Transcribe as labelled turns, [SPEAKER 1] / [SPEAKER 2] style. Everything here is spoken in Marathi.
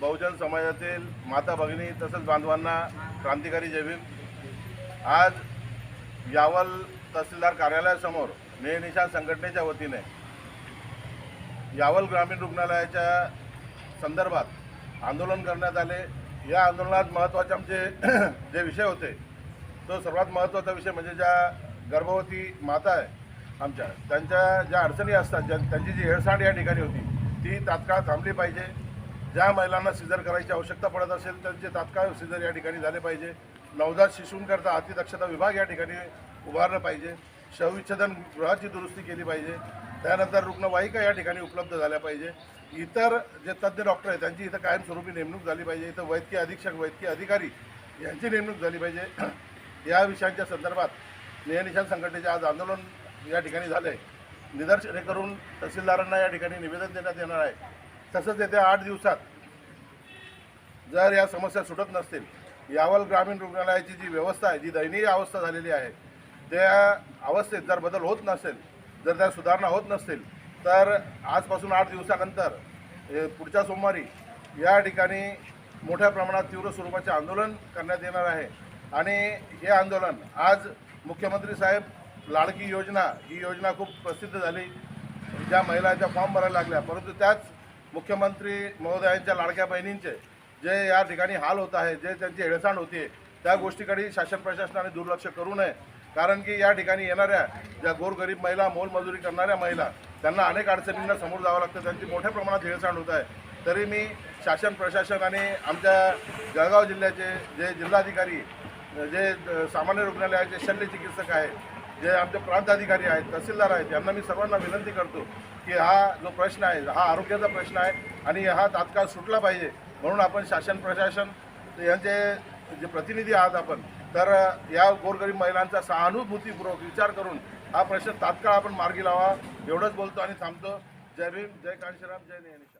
[SPEAKER 1] बहुजन समाजातील माता भगिनी तसंच बांधवांना क्रांतिकारी जयभीम आज यावल तहसीलदार कार्यालयासमोर नेहनिशान संघटनेच्या वतीने यावल ग्रामीण रुग्णालयाच्या संदर्भात आंदोलन करण्यात आले. या आंदोलनात महत्त्वाचे आमचे जे विषय होते तो सर्वात महत्त्वाचा विषय म्हणजे ज्या गर्भवती माता आहे आमच्या. त्यांच्या ज्या अडचणी असतात ज्या त्यांची जी हेळसांड या ठिकाणी होती ती तात्काळ थांबली पाहिजे. ज्या महिलांना सिझर करायची आवश्यकता पडत असेल त्यांचे तात्काळ सिझर या ठिकाणी झाले पाहिजे. नवजात शिशूंकरता अतिदक्षता विभाग या ठिकाणी उभारलं पाहिजे. शवविच्छेदन गृहाची दुरुस्ती केली पाहिजे. त्यानंतर रुग्णवाहिका या ठिकाणी उपलब्ध झाल्या पाहिजे. इतर जे तज्ज्ञ डॉक्टर आहेत त्यांची इथं कायमस्वरूपी नेमणूक झाली पाहिजे. इथं वैद्यकीय अधीक्षक वैद्यकीय अधिकारी यांची नेमणूक झाली पाहिजे. या विषयांच्या संदर्भात नियनिशान संघटनेचे आज आंदोलन या ठिकाणी झाले निदर्शने करून तहसीलदारांना या ठिकाणी निवेदन देण्यात येणार आहे. तसंच येत्या आठ दिवसात जर या समस्या सुटत नसतील यावल ग्रामीण रुग्णालयाची जी व्यवस्था आहे जी दयनीय अवस्था झालेली आहे त्या अवस्थेत जर बदल होत नसेल जर त्या सुधारणा होत नसतील तर आजपासून आठ दिवसानंतर पुढच्या सोमवारी या ठिकाणी मोठ्या प्रमाणात तीव्र स्वरूपाचे आंदोलन करण्यात येणार आहे. आणि हे आंदोलन आज मुख्यमंत्री साहेब लाडकी योजना ही योजना खूप प्रसिद्ध झाली. ज्या महिलांच्या फॉर्म भरायला लागल्या. परंतु त्याच मुख्यमंत्री महोदयांच्या लाडक्या बहिणींचे जे या ठिकाणी हाल होत आहे जे त्यांची हेळसांड होती त्या गोष्टीकडे शासन प्रशासनाने दुर्लक्ष करू नये. कारण की या ठिकाणी येणाऱ्या ज्या गोरगरीब महिला मोलमजुरी करणाऱ्या महिला त्यांना अनेक अडचणींना समोर जावं लागतं. त्यांची मोठ्या प्रमाणात हेळसांड होत आहे. तरी मी शासन प्रशासन आणि आमच्या जळगाव जिल्ह्याचे जे जिल्हाधिकारी जे अ, सामान्य रुग्णालयाचे शल्य चिकित्सक आहेत जे आमचे प्रांताधिकारी आहेत तहसीलदार आहेत यांना मी सर्वांना विनंती करतो की हा जो प्रश्न आहे हा आरोग्याचा प्रश्न आहे आणि हा तात्काळ सुटला पाहिजे. म्हणून आपण शासन प्रशासन यांचे जे प्रतिनिधी आहात आपण तर या गोरगरीब महिलांचा सहानुभूतीपूर्वक विचार करून हा प्रश्न तात्काळ आपण मार्गी लावा. एवढंच बोलतो आणि थांबतो. जय भीम जय कांशीराम जय नियनिशा